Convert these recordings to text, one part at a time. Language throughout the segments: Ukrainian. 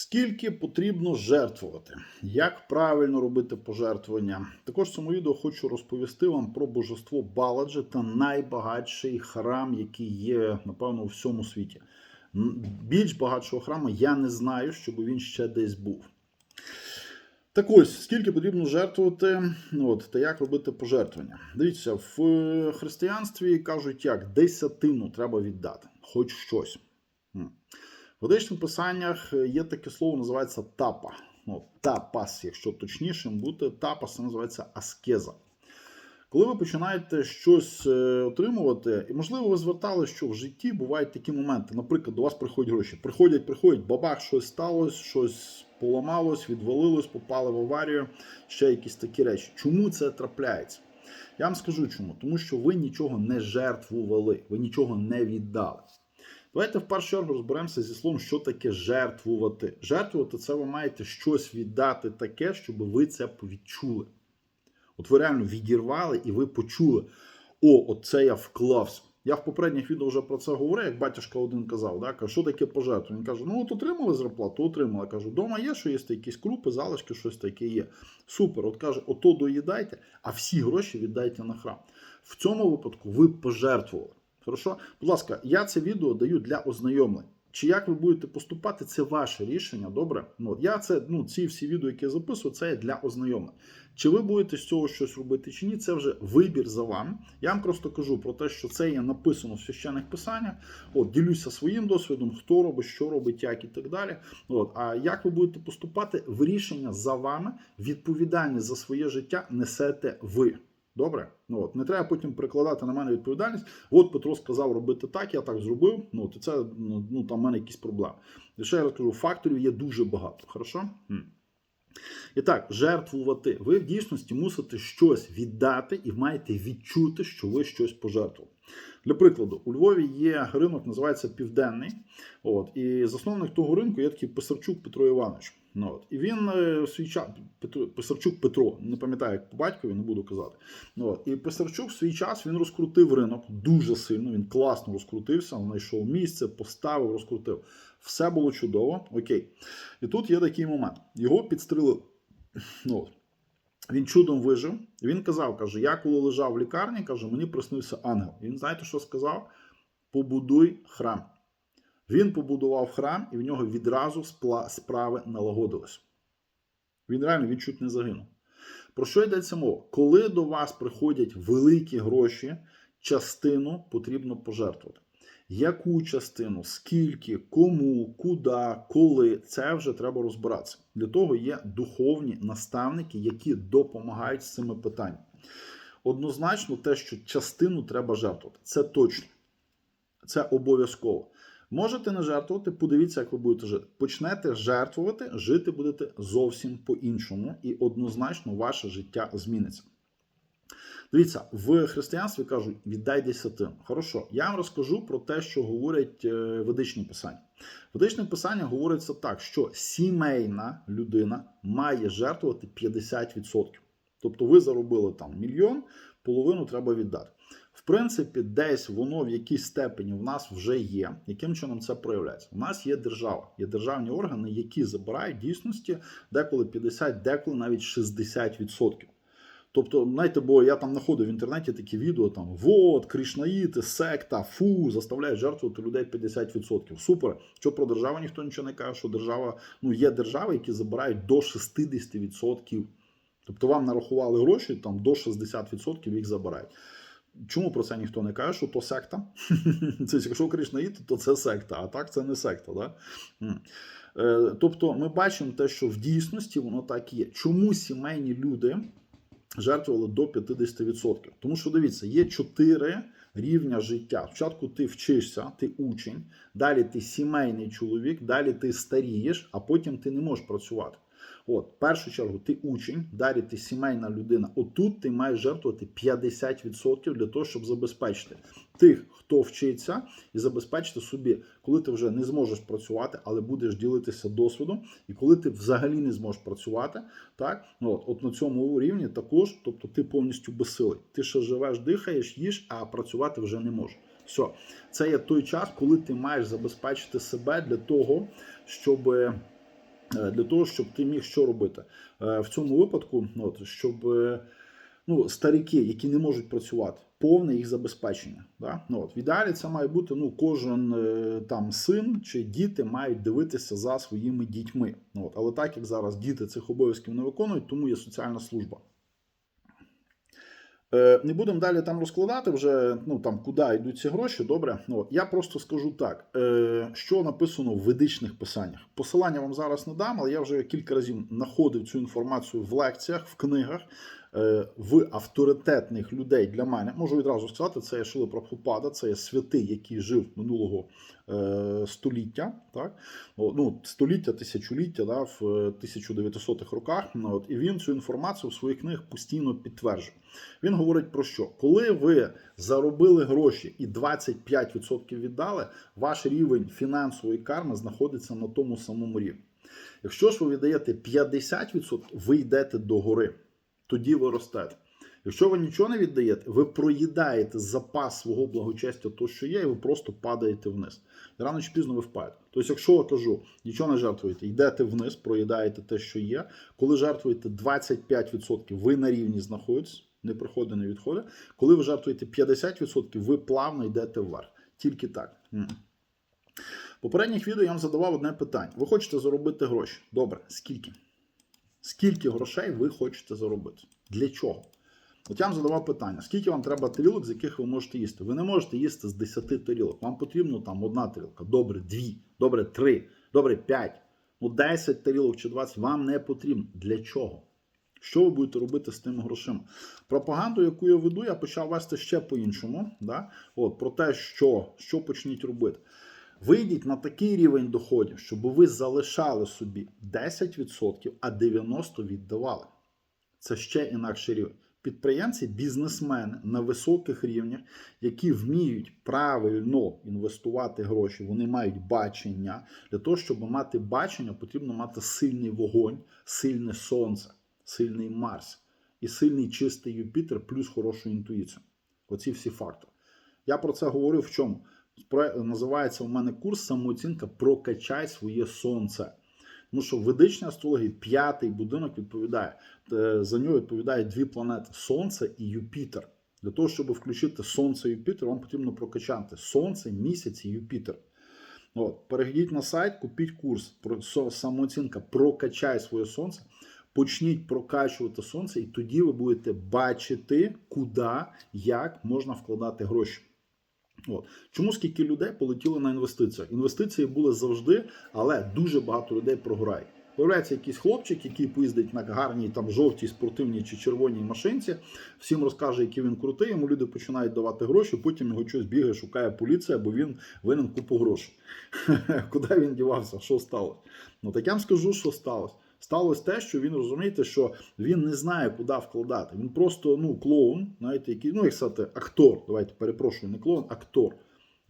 Скільки потрібно жертвувати? Як правильно робити пожертвування? Також в цьому відео хочу розповісти вам про божество Баладжі та найбагатший храм, який є, напевно, у всьому світі. Більш багатшого храму я не знаю, щоб він ще десь був. Так ось, скільки потрібно жертвувати, ну, от, та як робити пожертвування. Дивіться, в е, християнстві кажуть, як десятину треба віддати, хоч щось. В ведичних писаннях є таке слово, називається тапа. Ну, тапас, якщо точнішим бути, тапас це називається аскеза. Коли ви починаєте щось е, отримувати, і можливо ви звертали, що в житті бувають такі моменти. Наприклад, до вас приходять гроші. Приходять, приходять, бабах, щось сталося, щось поламалось, відвалилось, попали в аварію, ще якісь такі речі. Чому це трапляється? Я вам скажу чому. Тому що ви нічого не жертвували, ви нічого не віддали. Давайте в першу чергу розберемося зі словом, що таке жертвувати. Жертвувати це ви маєте щось віддати таке, щоб ви це відчули. От ви реально відірвали і ви почули: о, оце я вклався. Я в попередніх відео вже про це говорив, як батюшка один казав, да? каже, що таке пожертва? Він каже, ну от отримали зарплату, отримали. Кажу, вдома є, що є якісь крупи, залишки, щось таке є. Супер. От каже, ото доїдайте, а всі гроші віддайте на храм. В цьому випадку ви пожертвували. Хорошо? Будь ласка, я це відео даю для ознайомлень. Чи як ви будете поступати, це ваше рішення, добре? Ну, я це, ну, ці всі відео, які я записую, це для ознайомлень. Чи ви будете з цього щось робити чи ні, це вже вибір за вами. Я вам просто кажу про те, що це є написано в священних писаннях. От, ділюся своїм досвідом, хто робить, що робить, як і так далі. От, а як ви будете поступати, в рішення за вами, відповідальність за своє життя несете ви. Добре? Ну от не треба потім перекладати на мене відповідальність. От Петро сказав робити так, я так зробив. Ну і це ну, ну там в мене якісь проблеми. І ще я розкажу, факторів є дуже багато. Хорошо? І так, жертвувати. Ви в дійсності мусите щось віддати і маєте відчути, що ви щось пожертвували. Для прикладу, у Львові є ринок, називається Південний. От, і засновник того ринку є такий Писарчук Петро Іванович. Ну, от. І він е, свій час, Петро, Писарчук Петро, не пам'ятаю, як по батькові, не буду казати. Ну, от. І Писарчук в свій час він розкрутив ринок дуже сильно, він класно розкрутився, знайшов місце, поставив, розкрутив. Все було чудово, окей. І тут є такий момент. Його підстрелили. Ну, от. Він чудом вижив. Він казав: каже: Я коли лежав в лікарні, каже, мені приснився ангел. І він знаєте, що сказав? Побудуй храм. Він побудував храм, і в нього відразу справи налагодились. Він реально він чуть не загинув. Про що йдеться мова? Коли до вас приходять великі гроші, частину потрібно пожертвувати. Яку частину, скільки, кому, куди, коли, це вже треба розбиратися. Для того є духовні наставники, які допомагають з цими питаннями. Однозначно, те, що частину треба жертвувати, це точно. Це обов'язково. Можете не жертвувати, подивіться, як ви будете жити. Почнете жертвувати, жити будете зовсім по-іншому, і однозначно ваше життя зміниться. Дивіться, в християнстві кажуть, віддай десятину. Хорошо, я вам розкажу про те, що говорять е, ведичні писання. Ведичне писання говориться так, що сімейна людина має жертвувати 50%. Тобто ви заробили там мільйон, половину треба віддати. В принципі, десь воно в якійсь степені в нас вже є. Яким чином це проявляється? У нас є держава, є державні органи, які забирають дійсності деколи 50, деколи навіть 60%. Тобто, знаєте, бо я там знаходив в інтернеті такі відео, там вот, кришнаїти, секта, фу, заставляють жертвувати людей 50%. Супер. Що про державу ніхто нічого не каже, що держава, ну є держави, які забирають до 60%. Тобто вам нарахували гроші, там до 60% їх забирають. Чому про це ніхто не каже, що то секта? Це якщо кришнаїти, то це секта, а так це не секта. Да? Е, Тобто ми бачимо те, що в дійсності воно так і є. Чому сімейні люди жертвували до 50%? Тому що дивіться, є чотири рівня життя. Спочатку ти вчишся, ти учень, далі ти сімейний чоловік, далі ти старієш, а потім ти не можеш працювати. От, в першу чергу, ти учень, далі ти сімейна людина. Отут ти маєш жертвувати 50% для того, щоб забезпечити тих, хто вчиться, і забезпечити собі, коли ти вже не зможеш працювати, але будеш ділитися досвідом, і коли ти взагалі не зможеш працювати, так ну, от, от на цьому рівні також, тобто ти повністю безсилий. Ти ще живеш, дихаєш, їш, а працювати вже не можеш. Все, це є той час, коли ти маєш забезпечити себе для того, щоб для того, щоб ти міг що робити. Е, В цьому випадку, ну, от, щоб е, ну, старіки, які не можуть працювати, повне їх забезпечення. Да? Ну, от, в ідеалі це має бути ну, кожен е, там син чи діти мають дивитися за своїми дітьми. Ну, от, але так як зараз діти цих обов'язків не виконують, тому є соціальна служба. Е, Не будемо далі там розкладати вже ну там куди йдуть ці гроші. Добре, ну я просто скажу так, е, що написано в ведичних писаннях. Посилання вам зараз не дам, але я вже кілька разів знаходив цю інформацію в лекціях, в книгах. Е, В авторитетних людей для мене можу відразу сказати, це є Шила Прабхупада, це є святий, який жив минулого е, століття, так ну століття, тисячоліття, да, в е, 1900-х роках. Ну, от і він цю інформацію в своїх книгах постійно підтверджує. Він говорить про що? Коли ви заробили гроші і 25% віддали, ваш рівень фінансової карми знаходиться на тому самому рівні. Якщо ж ви віддаєте 50%, ви йдете до гори, тоді ви ростете. Якщо ви нічого не віддаєте, ви проїдаєте запас свого благочестя, то що є, і ви просто падаєте вниз. Рано чи пізно ви впадете. Тобто, якщо я кажу, нічого не жертвуєте, йдете вниз, проїдаєте те, що є. Коли жертвуєте 25%, ви на рівні знаходитесь, не приходить, не відходить. Коли ви жертвуєте 50%, ви плавно йдете вверх. Тільки так. Попередніх відео я вам задавав одне питання. Ви хочете заробити гроші? Добре, скільки? Скільки грошей ви хочете заробити? Для чого? От я вам задавав питання: скільки вам треба тарілок, з яких ви можете їсти? Ви не можете їсти з 10 тарілок. Вам потрібно там одна тарілка, добре, дві, добре, три, добре, п'ять. Ну, 10 тарілок чи 20 вам не потрібно. Для чого? Що ви будете робити з тими грошима? Пропаганду, яку я веду, я почав вести ще по-іншому. Да? От, про те, що, що почніть робити. Вийдіть на такий рівень доходів, щоб ви залишали собі 10%, а 90% віддавали. Це ще інакший рівень. Підприємці, бізнесмени на високих рівнях, які вміють правильно інвестувати гроші, вони мають бачення. Для того, щоб мати бачення, потрібно мати сильний вогонь, сильне сонце, сильний Марс і сильний чистий Юпітер, плюс хорошу інтуїцію. Оці всі фактори. Я про це говорив в чому? Називається у мене курс самооцінка Прокачай своє сонце. Тому що в ведичній астрології п'ятий будинок відповідає. е, За нього відповідають дві планети Сонце і Юпітер. Для того, щоб включити Сонце і Юпітер, вам потрібно прокачати Сонце, місяць і Юпітер. От, перейдіть на сайт, купіть курс про самооцінка, прокачай своє сонце. Почніть прокачувати сонце, і тоді ви будете бачити, куди, як можна вкладати гроші. От. Чому скільки людей полетіли на інвестиції? Інвестиції були завжди, але дуже багато людей програють. Появляється якийсь хлопчик, який поїздить на гарній там жовтій спортивній чи червоній машинці, всім розкаже, який він крутий, йому люди починають давати гроші, потім його щось бігає, шукає поліція, бо він винен купу грошей. Куди він дівався? Що сталося? Ну так я вам скажу, що сталося. Сталося те, що він розумієте, що він не знає, куди вкладати. Він просто ну клоун, знаєте, який, ну як сказати, актор. Давайте перепрошую, не клоун, актор.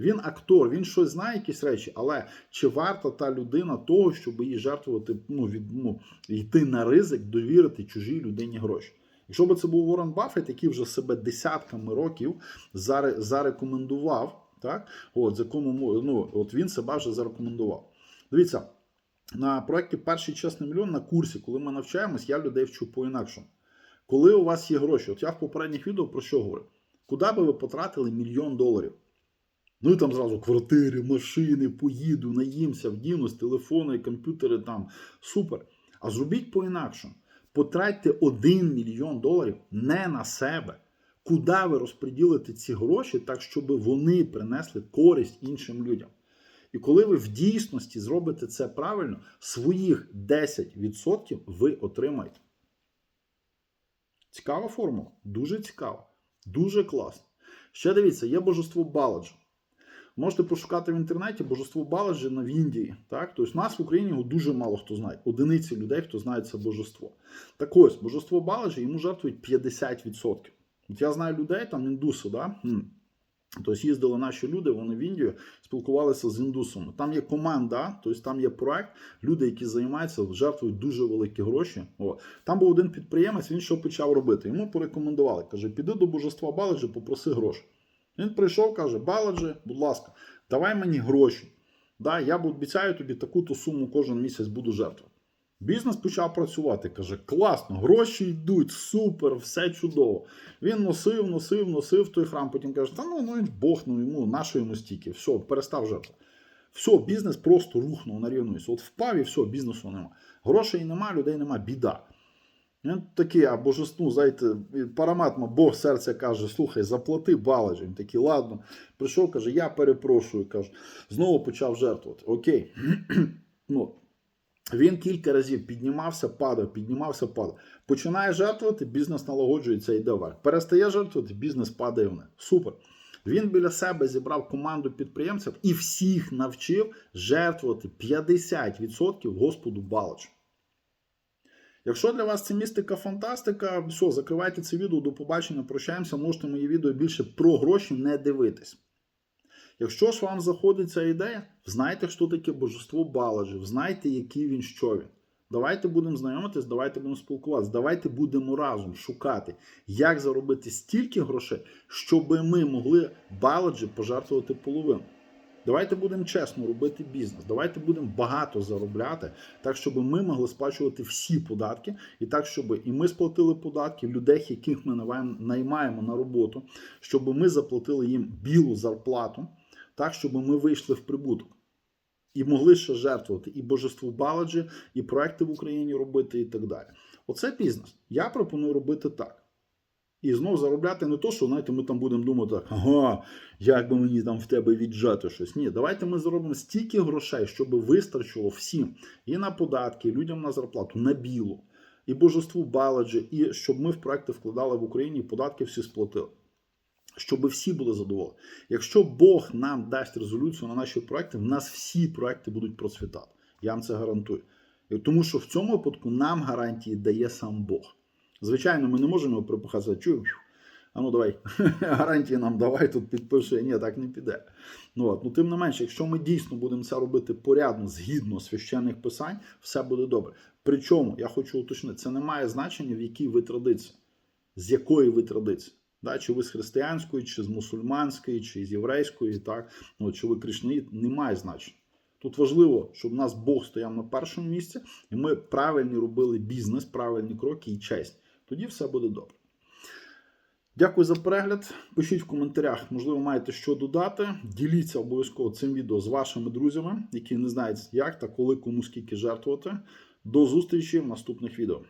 Він актор, він щось знає, якісь речі, але чи варта та людина того, щоб її жертвувати, ну, від, ну, йти на ризик, довірити чужій людині гроші? Якщо б це був Уоррен Баффет, який вже себе десятками років заре- зарекомендував, так, от, за кому, ну, от він себе вже зарекомендував. Дивіться, на проєкті Перший чесний мільйон на курсі, коли ми навчаємось, я людей вчу по-інакшому. Коли у вас є гроші, от я в попередніх відео про що говорю? Куди би ви потратили мільйон доларів? Ну і там зразу квартири, машини, поїду, наїмся, вдінусь, телефони, комп'ютери там. Супер. А зробіть по-інакшому. Потратьте 1 мільйон доларів не на себе. Куди ви розподілите ці гроші так, щоб вони принесли користь іншим людям? І коли ви в дійсності зробите це правильно, своїх 10% ви отримаєте. Цікава формула, дуже цікава, дуже класно. Ще дивіться, є божество Баладжа. Можете пошукати в інтернеті божество Баладжі на в Індії. Так? Тобто нас в Україні його дуже мало хто знає. Одиниці людей, хто знає це божество. Так ось, божество Баладжі йому жертвують 50%. От я знаю людей, там індуси, да? Тобто їздили наші люди, вони в Індію спілкувалися з індусами. Там є команда, тобто там є проект, люди, які займаються, жертвують дуже великі гроші. О. Там був один підприємець, він що почав робити? Йому порекомендували. Каже, піди до божества Баладжі, попроси гроші. Він прийшов, каже: Баладжі, будь ласка, давай мені гроші. Да, я обіцяю тобі таку-то суму кожен місяць буду жертвувати. Бізнес почав працювати. Каже: класно, гроші йдуть, супер, все чудово. Він носив, носив, носив той храм. Потім каже: та ну, ну Бог, ну йому, нащо йому стільки, все, перестав жертвувати. Все, бізнес просто рухнув на рівну. От впав і все, бізнесу нема. Грошей нема, людей нема, біда. Він такий, а божеству, знаєте, параматма, Бог серця каже: слухай, заплати баладжі. Він такий, ладно. Прийшов, каже, я перепрошую. каже, знову почав жертвувати. Окей. ну, він кілька разів піднімався, падав, піднімався, падав. Починає жертвувати, бізнес налагоджується, йде вверх. Перестає жертвувати, бізнес падає вниз. Супер. Він біля себе зібрав команду підприємців і всіх навчив жертвувати 50% Господу Балачу. Якщо для вас це містика фантастика, все, закривайте це відео, до побачення, прощаємося, можете мої відео більше про гроші не дивитись. Якщо ж вам заходить ця ідея, знайте, що таке божество Баладжі, знайте, який він, що він. Давайте будемо знайомитись, давайте будемо спілкуватися, давайте будемо разом шукати, як заробити стільки грошей, щоб ми могли Баладжі пожертвувати половину. Давайте будемо чесно робити бізнес. Давайте будемо багато заробляти, так щоб ми могли сплачувати всі податки, і так, щоб і ми сплатили податки людей, яких ми наймаємо на роботу, щоб ми заплатили їм білу зарплату, так щоб ми вийшли в прибуток. І могли ще жертвувати і божеству Баладжі, і проекти в Україні робити, і так далі. Оце бізнес. Я пропоную робити так. І знов заробляти не то, що знаєте, ми там будемо думати, ага, як би мені там в тебе віджати щось. Ні, давайте ми заробимо стільки грошей, щоб вистачило всім і на податки, і людям на зарплату, на білу, і божеству Баладжі, і щоб ми в проекти вкладали в Україні, і податки всі сплатили. Щоб всі були задоволені. Якщо Бог нам дасть резолюцію на наші проекти, в нас всі проекти будуть процвітати. Я вам це гарантую. Тому що в цьому випадку нам гарантії дає сам Бог. Звичайно, ми не можемо припухати, чую, а ну давай, гарантії нам давай тут підпиши. Ні, так не піде. Ну, от. ну, Тим не менше, якщо ми дійсно будемо це робити порядно, згідно священних писань, все буде добре. Причому, я хочу уточнити, це не має значення, в якій ви традиції, з якої ви традиції. Да, чи ви з християнської, чи з мусульманської, чи з єврейської, так, ну, чи ви кришнаїт, не має значення. Тут важливо, щоб у нас Бог стояв на першому місці, і ми правильні робили бізнес, правильні кроки і честь. Тоді все буде добре. Дякую за перегляд. Пишіть в коментарях, можливо, маєте що додати. Діліться обов'язково цим відео з вашими друзями, які не знають, як та коли кому скільки жертвувати. До зустрічі в наступних відео.